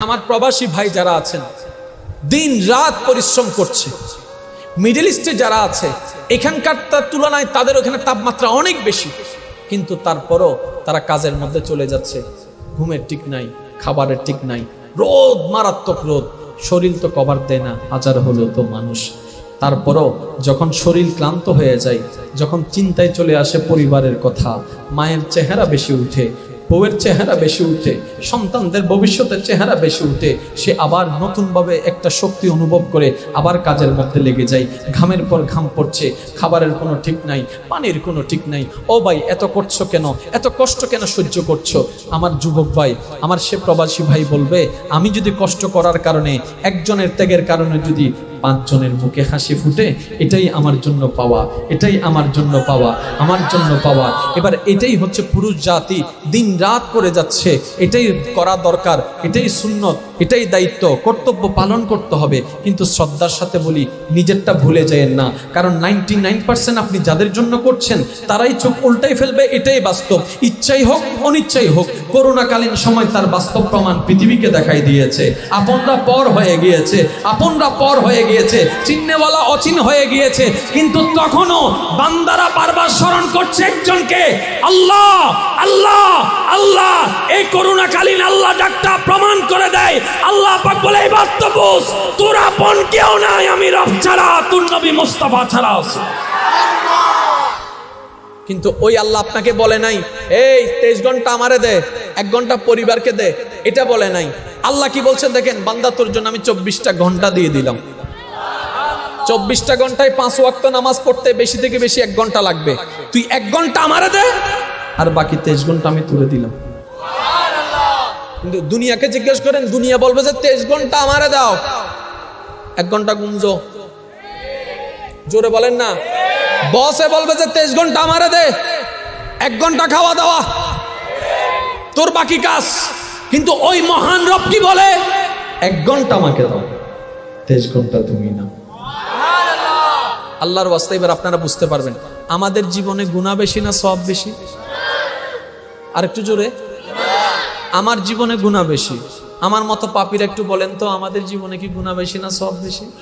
আমার প্রবাসী ভাই যারা আছেন, দিন রাত পরিশ্রম করছে। মিডল ইস্টে যারা আছে, এখানকার তার তুলনায় তাদের ওখানে তাপমাত্রা অনেক বেশি। কিন্তু তারপরও তারা কাজের মধ্যে চলে যাচ্ছে। ঘুমের ঠিক নাই, খাবারের ঠিক নাই, রোদ মারাত্মক রোদ, শরীর তো কভার দেয় না হাজার হলেও তো মানুষ। তারপরও যখন শরীর ক্লান্ত হয়ে যায়, যখন চিন্তায় চলে আসে পরিবারের কথা, মায়ের চেহারা বেশি উঠে বউয়ের চেহারা বেশি উঠে, সন্তানদের ভবিষ্যতের চেহারা বেশি উঠে, সে আবার নতুনভাবে একটা শক্তি অনুভব করে আবার কাজের মধ্যে লেগে যায়। ঘামের পর ঘাম পড়ছে, খাবারের কোনো ঠিক নাই, পানির কোনো ঠিক নাই। ও ভাই, এত করছ কেন? এত কষ্ট কেন সহ্য করছ? আমার যুবক ভাই, আমার সে প্রবাসী ভাই বলবে, আমি যদি কষ্ট করার কারণে, একজনের ত্যাগের কারণে যদি পাঁচজনের মুখে হাসি ফুটে, এটাই আমার জন্য পাওয়া, এটাই আমার জন্য পাওয়া, আমার জন্য পাওয়া। এবার এটাই হচ্ছে পুরুষ জাতি, দিন রাত করে যাচ্ছে, এটাই করা দরকার, এটাই সুন্নত, এটাই দায়িত্ব, কর্তব্য পালন করতে হবে। কিন্তু শ্রদ্ধার সাথে বলি, নিজেরটা ভুলে যায়েন না। কারণ নাইনটি নাইন আপনি যাদের জন্য করছেন, তারাই চোখ উল্টাই ফেলবে, এটাই বাস্তব। ইচ্ছাই হোক, অনিচ্ছাই হোক, করোনাকালীন সময় তার বাস্তব প্রমাণ পৃথিবীকে দেখাই দিয়েছে। আপনরা পর হয়ে গিয়েছে, আপনরা পর হয়ে গিয়েছে, চিহ্নেওয়ালা অচিন হয়ে গিয়েছে। কিন্তু তখনও বান্দারা বারবার স্মরণ করছে একজনকে, আল্লাহ আল্লাহ আল্লাহ, এই করোনাকালীন আল্লাহ ডাকটা প্রমাণ করে দেয়। আল্লাহ পাক বলে, এবার তো বুঝ, তোর আপন কেউ নাই, আমি রব ছাড়া, তোর নবী মুস্তাফা ছাড়া কিন্তু ওই আল্লাহ আপনাকে বলে নাই, এই, তেইশ ঘণ্টা আমারে দে, এক ঘণ্টা পরিবারকে দে। এটা বলে নাই। আল্লাহ কি বলছেন দেখেন, বান্দা, তোর জন্য আমি চব্বিশটা ঘণ্টা দিয়ে দিলাম। চব্বিশটা ঘন্টায় পাঁচ ওয়াক্ত নামাজ পড়তে বেশি থেকে বেশি এক ঘণ্টা লাগবে। তুই এক ঘণ্টা আমারে দে, আর বাকি তেইশ ঘণ্টা আমি তুলে দিলাম। কিন্তু দুনিয়াকে জিজ্ঞেস করেন, দুনিয়া বলবে যে তেইশ ঘণ্টা আমারে দাও। এক ঘণ্টা গুঞ্জো জোরে বলেন না। বসে বলবে যে তেইশ ঘণ্টা আমারে দে, এক ঘণ্টা খাওয়া দাওয়া। তোর বাকি কাজ। কিন্তু ওই মহান রব কি বলে? এক ঘণ্টা আমাকে দাও। তেইশ ঘণ্টা তুমি না। আল্লাহর ওয়াস্তে এবার আপনারা বুঝতে পারবেন। আমাদের জীবনে গুণা বেশি না সব বেশি? আর একটু জোরে। আমার জীবনে গুণা বেশি। আমার মতো পাপির একটু বলেন তো, আমাদের জীবনে কি গুণা বেশি না সব বেশি?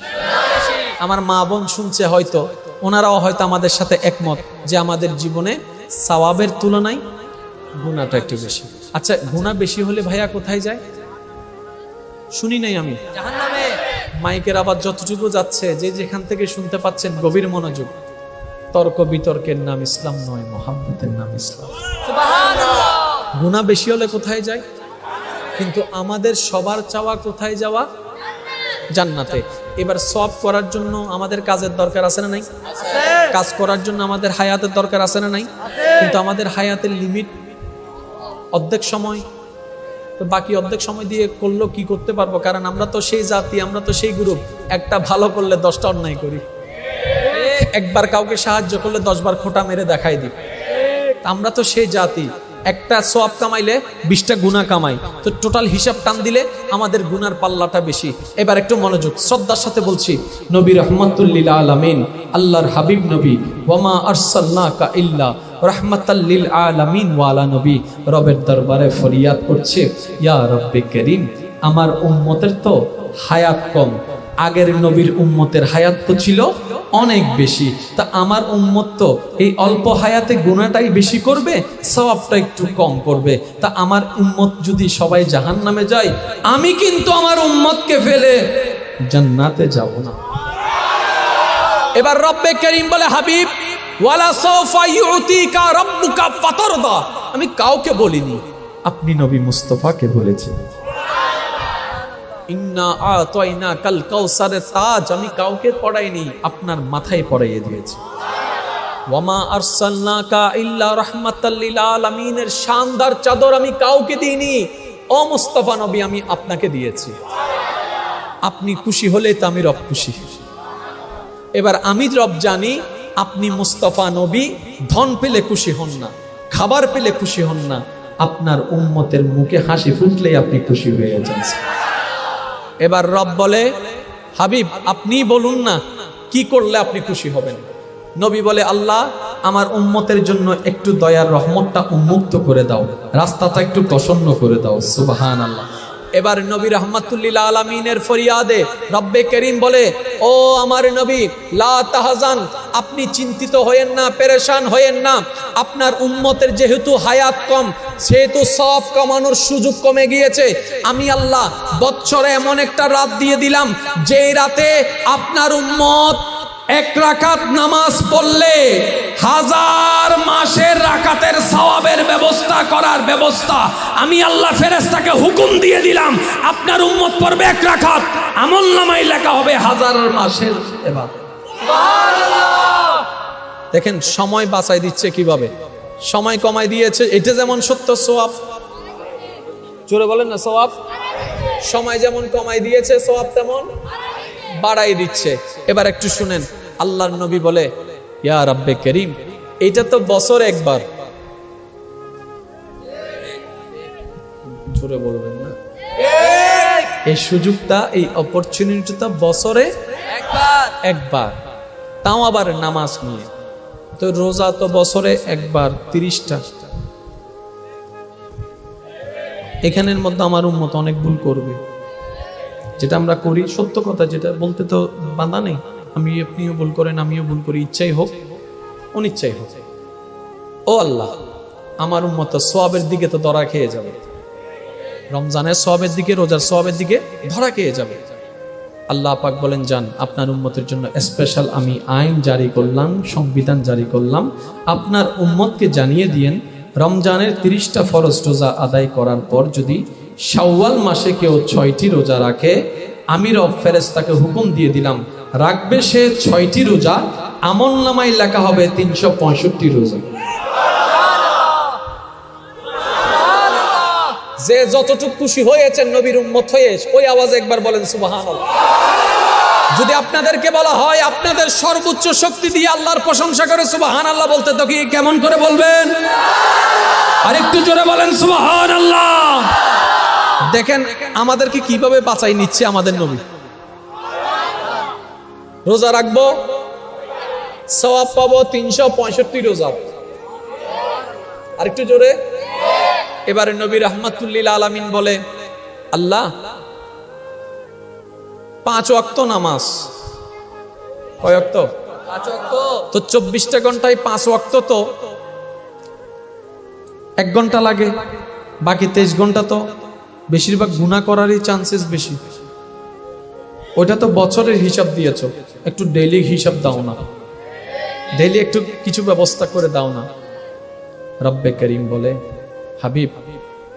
আমার মা বোন শুনছে হয়তো, ওনারাও হয়তো আমাদের সাথে একমত যে আমাদের জীবনে সওয়াবের তুলনায় গুণাটা একটু বেশি। আচ্ছা গুণা বেশি হলে ভাইয়া কোথায় যায়? শুনি নাই আমি। মাইকের আবার যতটুকু যাচ্ছে যে যেখান থেকে শুনতে পাচ্ছেন গভীর মনোযোগ তর্ক বিতর্কের নাম ইসলাম নয় মোহাম্মতের নাম ইসলাম। গুণা বেশি হলে কোথায় যায়? কিন্তু আমাদের সবার চাওয়া কোথায় যাওয়া? জান্নাতে। এবার সব করার জন্য আমাদের কাজের দরকার আছে না নাই? কাজ করার জন্য আমাদের হায়াতের দরকার আছে না নাই? কিন্তু আমাদের হায়াতের লিমিট অর্ধেক সময় তো বাকি অর্ধেক সময় দিয়ে করল, কি করতে পারব? কারণ আমরা তো সেই জাতি, আমরা তো সেই গ্রুপ একটা ভালো করলে দশটা অন্যায় করি। একবার কাউকে সাহায্য করলে দশবার খোটা মেরে দেখাই দিই। আমরা তো সেই জাতি। একটা সব কামাইলে বিশটা গুণা কামাই। তো টোটাল হিসাব টান দিলে আমাদের গুনার পাল্লাটা বেশি। এবার একটু মনোযোগ, শ্রদ্ধার সাথে বলছি, নবী রহমতুল্লিল আলমিন, আল্লাহর হাবিব নবী, ওয়ামা আরসাল্লাকা ইল্লা রহমতাল্লিল আলামিন ওয়ালা নবী, রবের দরবারে ফরিয়াদ করছে, ইয়া রব্বে করিম, আমার উম্মতের তো হায়াত কম। আগের নবীর উম্মতের হায়াত তো ছিল অনেক বেশি। তা আমার উম্মত তো এই অল্প হায়াতে গুণাটাই বেশি করবে সবাবটা একটু কম করবে। তা আমার উম্মত যদি সবাই জাহান নামে যায়, আমি কিন্তু আমার উম্মতকে ফেলে জান্নাতে যাব না। এবার রব্বে করিম বলে, হাবিব আমি কাউকে বলিনি, আপনি নবী মুস্তফাকে বলেছেন। কাল আমি কাউকে পড়াইনি, আপনার মাথায় দিয়েছি। শানদার চাদর আমি কাউকে দিইনি, ও মুস্তাফা নবী, আমি আপনাকে দিয়েছি। আপনি খুশি হলে তো আমি রব খুশি। এবার আমি রব জানি, আপনি মুস্তাফা নবী, ধন পেলে খুশি হন না, খাবার পেলে খুশি হন না, আপনার উম্মতের মুখে হাসি ফুটলেই আপনি খুশি হয়ে যান। এবার রব বলে, হাবিব, আপনি বলুন না, কি করলে আপনি খুশি হবেন? নবী বলে, আল্লাহ, আমার উম্মতের জন্য একটু দয়ার রহমতটা উন্মুক্ত করে দাও, রাস্তাটা একটু প্রসন্ন করে দাও সুবাহান আল্লাহ এবার নবী রহমাতুল্লিল আলমিনের ফরিয়াদে রব্বে করিম বলে, ও আমার নবী, লা আপনি চিন্তিত হয়েন না, পেরেশান হয়েন না। আপনার উম্মতের যেহেতু হায়াত কম, সেহেতু সব কমানোর সুযোগ কমে গিয়েছে। আমি আল্লাহ, বৎসরে এমন একটা রাত দিয়ে দিলাম, যেই রাতে আপনার উম্মত এক রাকাত নামাজ পড়লে হাজার মাসের রাকাতের সওয়াবের ব্যবস্থা করার ব্যবস্থা। আমি আল্লাহ ফেরেশতাকে হুকুম দিয়ে দিলাম, আপনার উম্মত পড়বে এক রাকাত। আমল নামাই লেখা হবে হাজার মাসের এবার দেখেন, সময় বাঁচাই দিচ্ছে কীভাবে? সময় কমাই দিয়েছে, এটা যেমন সত্য সোয়াব জোরে বলেন না সোয়াব সময় যেমন কমাই দিয়েছে সোয়াব তেমন। বাড়াই দিচ্ছে। এবার একটু শুনেন আল্লাহর নবী বলে ইয়া রাব্বে করিম এটা তো বছর একবার। জোরে বলবেন না। এই সুযোগটা এই অপরচুনিটিটা বছরে একবার। তাও আবার নামাজ নিয়ে। তো রোজা তো বছরে একবার তিরিশটা। এখানের মধ্যে আমার উন্মত অনেক ভুল করবে। যেটা আমরা করি, সত্য কথা যেটা, বলতে তো বাধা নেই। আমি আপনিও ভুল করেন, আমিও ভুল করি, ইচ্ছাই হোক, অনিচ্ছাই হোক। ও আল্লাহ, আমার উম্মত সোয়াবের দিকে তো ধরা খেয়ে যাবে। রমজানের সোয়াবের দিকে, রোজার সোয়াবের দিকে ধরা খেয়ে যাবে। আল্লাহ পাক বলেন যান আপনার উম্মতের জন্য স্পেশাল আমি আইন জারি করলাম, সংবিধান জারি করলাম। আপনার উম্মতকে জানিয়ে দিয়েন, রমজানের তিরিশটা ফরজ রোজা আদায় করার পর যদি শাওয়াল মাসে কেউ ছয়টি রোজা রাখে আমি রব ফেরেস্তাকে হুকুম দিয়ে দিলাম, রাখবে সে ছয়টি রোজা, আমল নামায় লেখা হবে তিনশো পঁয়ষট্টি রোজা। যে যতটুকু খুশি হয়েছেন নবীর উম্মত হয়ে, ওই আওয়াজ একবার বলেন সুবাহান যদি আপনাদেরকে বলা হয়, আপনাদের সর্বোচ্চ শক্তি দিয়ে আল্লাহর প্রশংসা করে সুবাহান আল্লাহ বলতে, তো কি কেমন করে বলবেন? আরেকটু জোরে বলেন সুবাহান আল্লাহ দেখেন আমাদেরকে কীভাবে বাঁচাই নিচ্ছে আমাদের নবী। রোজা রাখব সওয়াব পাবো তিনশো পঁয়ষট্টি রোজা। আরেকটু জোরে। এবারে নবী রহমাতুল্লিল আলামিন বলে আল্লাহ পাঁচ ওয়াক্ত নামাজ। কয় ওয়াক্ত? তো চব্বিশটা ঘন্টায় পাঁচ ওয়াক্ত তো? এক ঘণ্টা লাগে বাকি তেইশ ঘণ্টা তো? বেশিরভাগ গুণা করারই চান্সেস বেশি। ওইটা তো বছরের হিসাব দিয়েছ, একটু ডেইলি হিসাব দাও না। ডেইলি একটু কিছু ব্যবস্থা করে দাও না। রব্বে করিম বলে, হাবিব,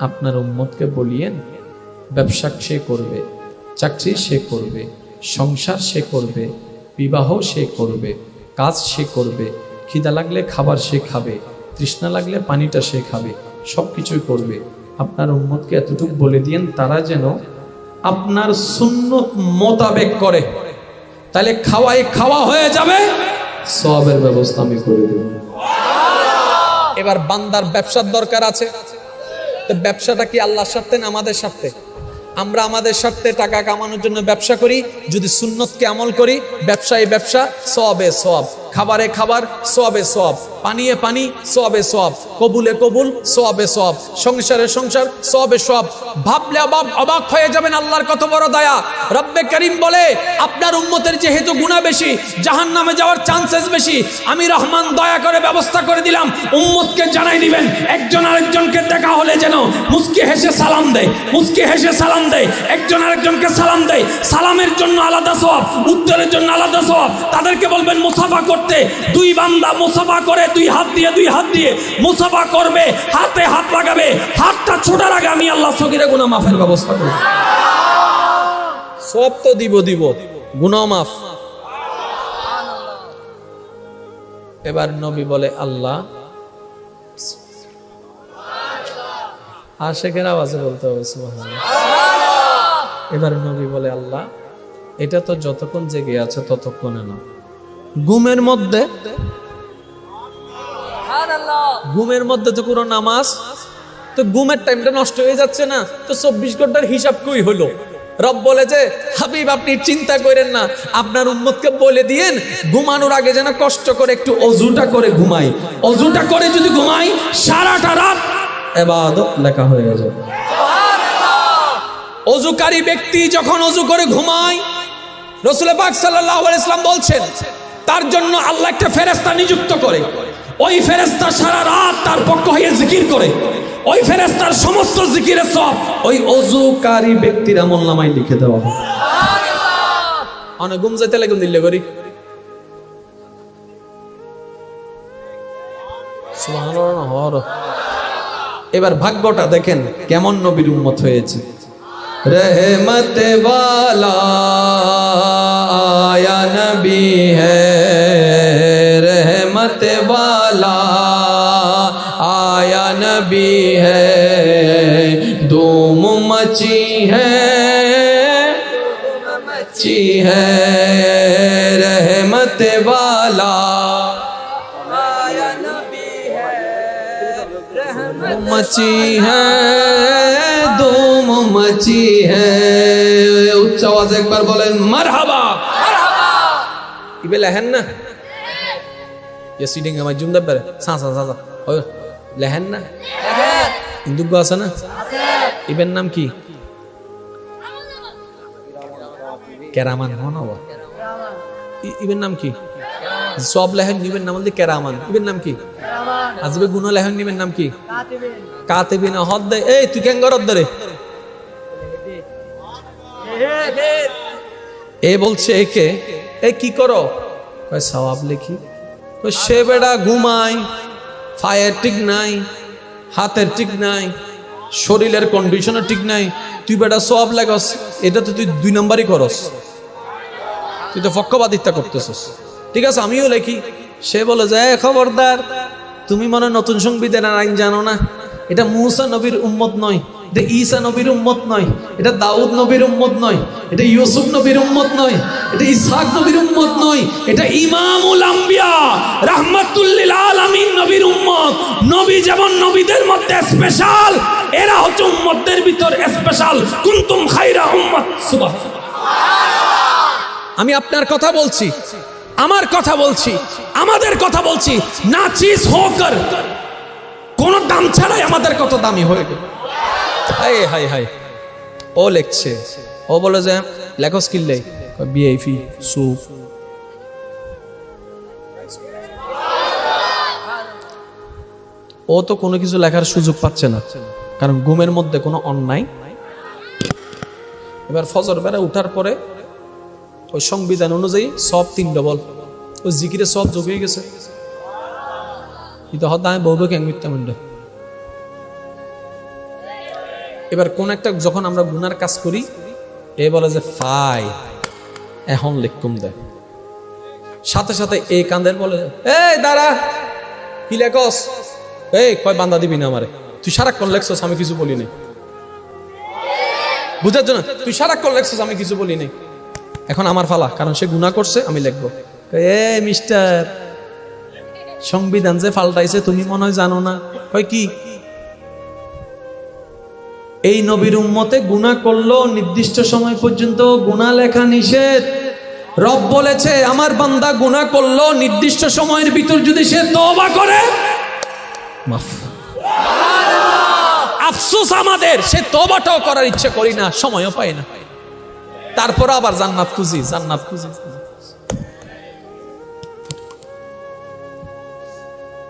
আপনার উম্মতকে বলিয়েন, ব্যবসা সে করবে, চাকরি সে করবে, সংসার সে করবে, বিবাহ সে করবে, কাজ সে করবে, খিদা লাগলে খাবার সে খাবে, তৃষ্ণা লাগলে পানিটা সে খাবে সব কিছুই করবে। আপনার উম্মতকে এতটুকু বলে দিয়েন, তারা যেন আপনার সুন্নত মোতাবেক করে। তাহলে খাওয়াই খাওয়া হয়ে যাবে, সবের ব্যবস্থা আমি করে দেব। এবার বান্দার ব্যবসার দরকার আছে। তো ব্যবসাটা কি আল্লাহর স্বার্থে না আমাদের স্বার্থে? আমরা আমাদের স্বার্থে টাকা কামানোর জন্য ব্যবসা করি, যদি সুন্নতকে আমল করি, ব্যবসায় ব্যবসা, সবে সব। খাবারে খাবার সবে সব পানিয়ে পানি সবে সব কবুলে কবুল সবে সব সংসারে সংসার সবে সব ভাবলে অবাক অবাক হয়ে যাবেন আল্লাহর কত বড় দয়া। রব্বে করিম বলে, আপনার উম্মতের যেহেতু গুণা বেশি জাহান নামে যাওয়ার চান্সেস বেশি, আমি রহমান দয়া করে ব্যবস্থা করে দিলাম। উম্মতকে জানাই দিবেন, একজন আরেকজনকে দেখা হলে যেন মুস্কি হেসে সালাম দেয়। মুস্কি হেসে সালাম দেয়। একজন আরেকজনকে সালাম দেয়। সালামের জন্য আলাদা সব উত্তরের জন্য আলাদা সব তাদেরকে বলবেন, মুসাফা করতে দুই বান্দা মুসাফা করে, দুই হাত দিয়ে, দুই হাত দিয়ে মুসাফা করবে, হাতে হাত লাগাবে, হাতটা ছোটার আগে আমি আল্লাহ সগিরে গুনা মাফের ব্যবস্থা করব। সব তো দিব দিব। গুনা মাফ। এবার নবী বলে, আল্লাহ। আশেকের আওয়াজে বলতে হবে এবার নবী বলে, আল্লাহ, এটা তো যতক্ষণ জেগে আছে ততক্ষণে না। ঘুমের মধ্যে? ঘুমের মধ্যে তো কোনো নামাজ? তো ঘুমের টাইমটা নষ্ট হয়ে যাচ্ছে না তো চব্বিশ ঘণ্টার হিসাব কই হলো? রব বলে যে হাবিব আপনি চিন্তা করেন না আপনার উম্মতকে বলে দিয়েন ঘুমানোর আগে যেন কষ্ট করে একটু অজুটা করে ঘুমাই। অজুটা করে যদি ঘুমাই সারাটা রাত এবাদত লেখা হয়ে গেছে অজুকারী ব্যক্তি যখন অজু করে ঘুমায় রসুল পাক সাল্লাহ ইসলাম বলছেন তার জন্য আল্লাহ একটা ফেরেস্তা নিযুক্ত করে। ওই ফেরেস্তা সারা রাত তার পক্ষ হয়ে জিকির করে। ওই ফেরেস্তার সমস্ত জিকিরের সব ওই অজুকারী ব্যক্তির আমল নামায় লিখে দেওয়া হবে অনেক ঘুম যেতে লাগে দিল্লে করি এবার ভাগ্যটা দেখেন কেমন নবীর উন্মত হয়েছে। रहमत वाला आया नबी है। रहमत वाला आया नबी है। धूम मची है। मची है। रहमत वाला मची है धूम मची है উচ্চ আওয়াজ একবার বলেন মারহাবা ইবে লেহেন না ইয়ে সিডিং আমার জুম দাব্বার সা সা সা সা ওই লেহেন না হিন্দুজ্ঞ আছে না ইবের নাম কি কেরামান হন হওয়া ইবের নাম কি সব লেহেন নিবেন নাম হচ্ছে কেরামান ইবের নাম কি আজবে গুণ লেহেন নিবেন নাম কি? কাতেবিন। হদ দে। এই, তুই কেন গরদ দে রে? এ বলছে একে, এ, কি করো? কয়, সওয়াব লিখি। সে বেড়া ঘুমায়, ফায়ার ঠিক নাই, হাতের ঠিক নাই, শরীরের কন্ডিশনও ঠিক নাই। তুই বেটা সব লাগাস, এটা তো তুই দুই নম্বরই করস। তুই তো পক্ষপাতিত্বা করতেছস। ঠিক আছে, আমিও লেখি। সে বলে যে খবরদার তুমি মনে নতুন সংবিধানের আইন জানো না? এটা মুসা নবীর উম্মত নয়, এটা ঈসা নবীর উম্মত নয়, এটা দাউদ নবীর উম্মত নয়, এটা ইউসুফ নবীর উম্মত নয়, এটা ইসহাক নবীর উম্মত নয়, এটা ইমামুল আম্বিয়া রাহমাতুল্লিল আলামিন নবীর উম্মত। নবী যেমন নবীদের মধ্যে স্পেশাল এরা হচ্ছে উম্মতদের ভিতর স্পেশাল কুনতুম খাইরা উম্মত সুবহান আমি আপনার কথা বলছি। আমার কথা বলছি, আমাদের কথা বলছি না চিজ হোকর কোন দাম ছাড়াই আমাদের কত দামি হয়ে গেল। হাই হাই হাই ও লেখছে। ও বলে যে, লেখো স্কিল নেই বিআইপি সুপ ও তো কোনো কিছু লেখার সুযোগ পাচ্ছে না, কারণ ঘুমের মধ্যে কোনো অন্যায়। এবার ফজর বেড়া উঠার পরে ওই সংবিধান অনুযায়ী সব তিন ডবল। ওই জিকিরে সব যোগ হয়ে গেছে। এবার কোন একটা যখন আমরা গুনার কাজ করি, এ বলে যে, ফাই, এখন লিখকুম দেয় সাথে সাথে এই কান্দের বলে, এই, দাঁড়া, কি লেখস? এই, কয় বান্দা দিবি না আমারে। তুই সারাক্ষণ লেখছস, আমি কিছু বলি নাই বুঝার জন্য, তুই সারাক্ষণ লেখছস, আমি কিছু বলি নাই এখন আমার ফালা, কারণ সে গুণা করছে, আমি লিখব। এ, মিস্টার, সংবিধান যে ফাল্টাইছে, তুমি মনে হয় জানো না? কয়, কি? এই নবীর উম্মতে গুণা করল, নির্দিষ্ট সময় পর্যন্ত গুণা লেখা নিষেধ। রব বলেছে, আমার বান্দা গুণা করল, নির্দিষ্ট সময়ের ভিতর যদি সে তওবা করে, মাফ। আফসোস আমাদের, সে তবাটাও করার ইচ্ছে করি না, সময়ও পাই না। তারপর আবার জান্নাত খুঁজি জান্নাত খুঁজি।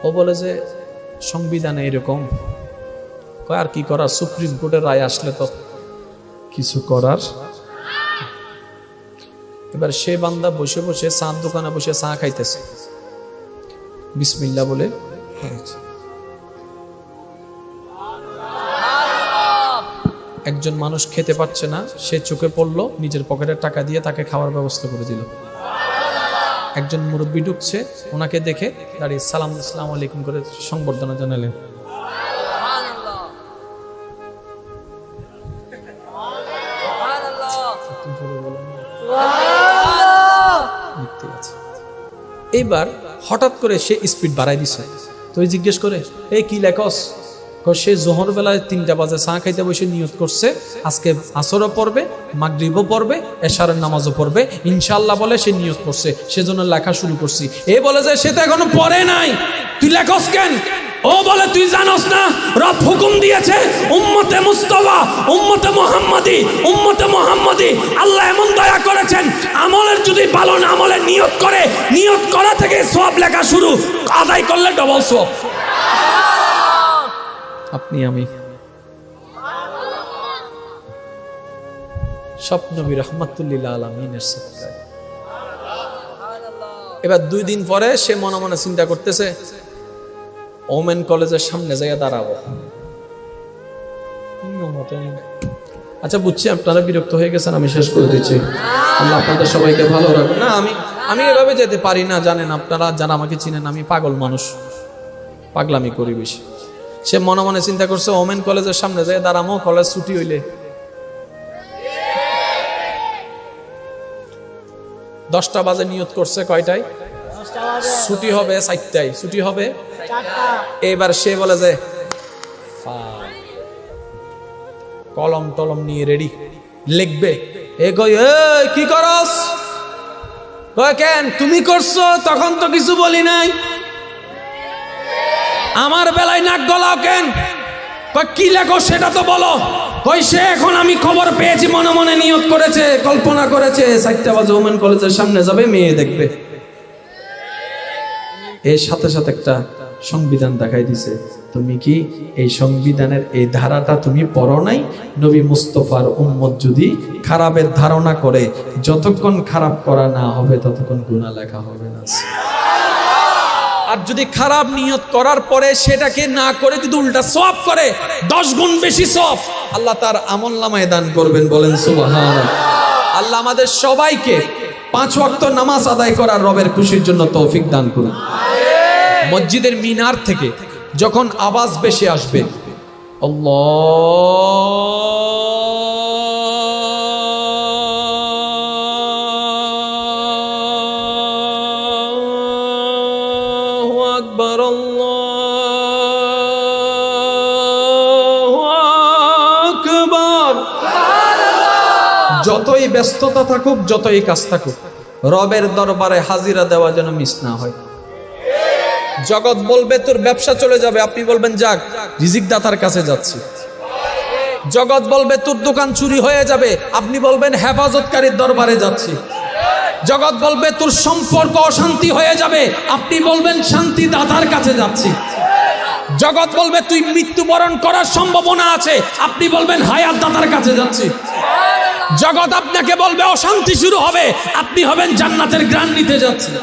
ও বলে যে, সংবিধানে এরকম? আর কি করার? সুপ্রিম কোর্টের রায় আসলে তো কিছু করার। এবার সে বান্দা বসে বসে চাঁদ দোকানে বসে চা খাইতেছে। বিসমিল্লা বলে একজন মানুষ খেতে পারছে না, সে চোখে পড়ল, নিজের পকেটের টাকা দিয়ে তাকে খাওয়ার ব্যবস্থা করে দিল। একজন মুরব্বী ঢুকছে, ওনাকে দেখে দাঁড়িয়ে সালাম সালাম আলাইকুম করে সংবর্ধনা জানালেন। এইবার হঠাৎ করে সে স্পিড বাড়াই দিছে। তুই জিজ্ঞেস করে, এই কি লেখস? সে জোহর বেলায় তিনটা বাজে চা খাইতে বসে নিয়ত করছে, আজকে আসরও পড়বে, মাগরিবও পড়বে, এশারের নামাজও পড়বে ইনশাল্লাহ বলে সে নিয়ত করছে, সেজন্য লেখা শুরু করছি। এ বলে যে, সে তো এখনও পড়ে নাই। তুই লেখস কেন? ও বলে, তুই জানোস না, রব হুকুম দিয়েছে, উম্মতে মুস্তফা, উম্মতে মোহাম্মদি উম্মতে মোহাম্মদি, আল্লাহ এমন দয়া করেছেন, আমলের যদি ভালো না আমলের নিয়ত করে, নিয়ত করা থেকে সব লেখা শুরু, আদায় করলে ডবল সব আপনি, আমি। স্বপ্নবী রহমতুল্লিল্লাহ আলমিনের সৎকায় এবার দুই দিন পরে সে মনে মনে চিন্তা করতেছে, ওমেন কলেজের সামনে যাইয়া দাঁড়াবো। আচ্ছা বুঝছি, আপনারা বিরক্ত হয়ে গেছেন, আমি শেষ করে দিচ্ছি। আল্লাহ আপনাদের সবাইকে ভালো রাখবেন না, আমি আমি এভাবে যেতে পারি না, জানেন আপনারা, যারা আমাকে চিনেন, আমি পাগল মানুষ। পাগলামি করি বেশি। সে মনে মনে চিন্তা করছে, ওমেন কলেজের সামনে যায় দাঁড়ামো, কলেজ ছুটি হইলে। দশটা বাজে নিয়ত করছে কয়টায়? ছুটি হবে চারটায়। ছুটি হবে? এবার সে বলে যে কলম টলম নিয়ে রেডি, লিখবে। এ কই কি করস? কেন? তুমি করছ? তখন তো কিছু বলি নাই। আমার বেলায় নাক গলাও কেন? কি লেখো সেটা তো বলো। কই সে এখন আমি খবর পেয়েছি, মনে মনে নিয়ত করেছে, কল্পনা করেছে চারটা বাজে ওমেন কলেজের সামনে যাবে, মেয়ে দেখবে। এর সাথে সাথে একটা সংবিধান দেখাই দিছে, তুমি কি এই সংবিধানের এই ধারাটা তুমি পড়ো নাই? নবী মুস্তফার উম্মত যদি খারাপের ধারণা করে, যতক্ষণ খারাপ করা না হবে, ততক্ষণ গুণা লেখা হবে না। আর যদি খারাপ নিয়ত করার পরে সেটাকে না করে যদি উল্টা সব করে, দশ গুণ বেশি সব আল্লাহ তার আমল নামায় দান করবেন, বলেন সুবহান আল্লাহ আমাদের সবাইকে পাঁচ ওয়াক্ত নামাজ আদায় করার রবের খুশির জন্য তৌফিক দান করুন। মসজিদের মিনার থেকে যখন আওয়াজ বেশি আসবে, আল্লাহু ব্যস্ততা থাকুক, যতই কাজ থাকুক, রবের দরবারে হাজিরা দেওয়া যেন মিস না হয়। জগৎ বলবে, তোর ব্যবসা চলে যাবে, আপনি বলবেন, যাক রিজিক দাতার কাছে যাচ্ছি। জগৎ বলবে, তোর দোকান চুরি হয়ে যাবে, আপনি বলবেন, হেফাজতকারীর দরবারে যাচ্ছি। জগৎ বলবে, তোর সম্পর্ক অশান্তি হয়ে যাবে, আপনি বলবেন শান্তি দাতার কাছে যাচ্ছি। জগৎ বলবে, তুই মৃত্যুবরণ করার সম্ভাবনা আছে, আপনি বলবেন হায়াত দাতার কাছে যাচ্ছি। জগৎ আপনাকে বলবে, অশান্তি শুরু হবে। আপনি হবেন জান্নাতের গ্রান নিতে যাচ্ছেন।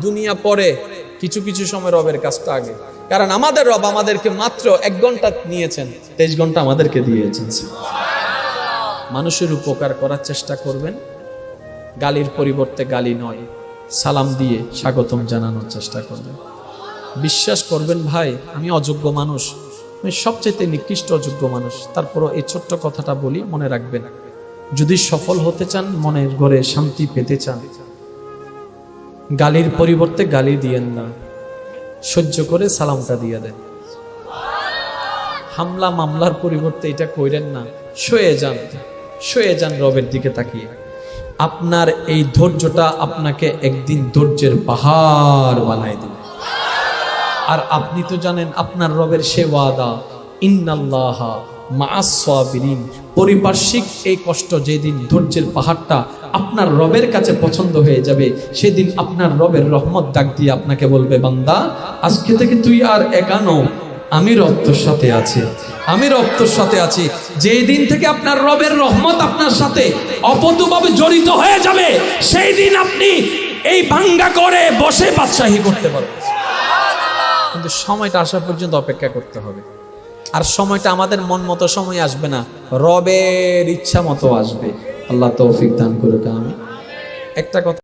দুনিয়া পরে কিছু কিছু সময় রবের কাজটা আগে। কারণ আমাদের রব আমাদেরকে মাত্র এক ঘণ্টা নিয়েছেন, তেইশ ঘণ্টা আমাদেরকে দিয়েছেন। মানুষের উপকার করার চেষ্টা করবেন। গালির পরিবর্তে গালি নয়, সালাম দিয়ে স্বাগতম জানানোর চেষ্টা করবেন। বিশ্বাস করবেন, ভাই, আমি অযোগ্য মানুষ। আমি সবচেয়ে নিকৃষ্ট অযোগ্য মানুষ। তারপরও এই ছোট্ট কথাটা বলি, মনে রাখবেন যদি সফল হতে চান, মনের ঘরে শান্তি পেতে চান। গালির পরিবর্তে গালি দিয়েন না। সহ্য করে সালামটা দিয়ে দেন। হামলা, মামলার পরিবর্তে এটা কইরেন না। শুয়ে যান শুয়ে যান রবের দিকে তাকিয়ে। আপনার এই ধৈর্যটা আপনাকে একদিন ধৈর্যের পাহাড় বানাই দেবে। আর আপনি তো জানেন আপনার রবের সে ওয়াদা, ইন্নাল্লাহা মাআস-সাবিরিন। পরিপার্শ্বিক এই কষ্ট যেদিন ধৈর্যের পাহাড়টা আপনার রবের কাছে পছন্দ হয়ে যাবে, সেদিন আপনার রবের রহমত ডাক দিয়ে আপনাকে বলবে, বান্দা, আজকে থেকে তুই আর একানো আমি রব তোর সাথে আছি। আমি রব তোর সাথে আছি। যেই দিন থেকে আপনার রবের রহমত আপনার সাথে অপতুভাবে জড়িত হয়ে যাবে সেই দিন আপনি এই ভাঙ্গা করে বসে বাদশাহী করতে পারবেন। সময়টা আসা পর্যন্ত অপেক্ষা করতে হবে। আর সময়টা আমাদের মন মতো সময় আসবে না, রবের ইচ্ছা মতো আসবে। আল্লাহ তৌফিক দান করুক আমি একটা কথা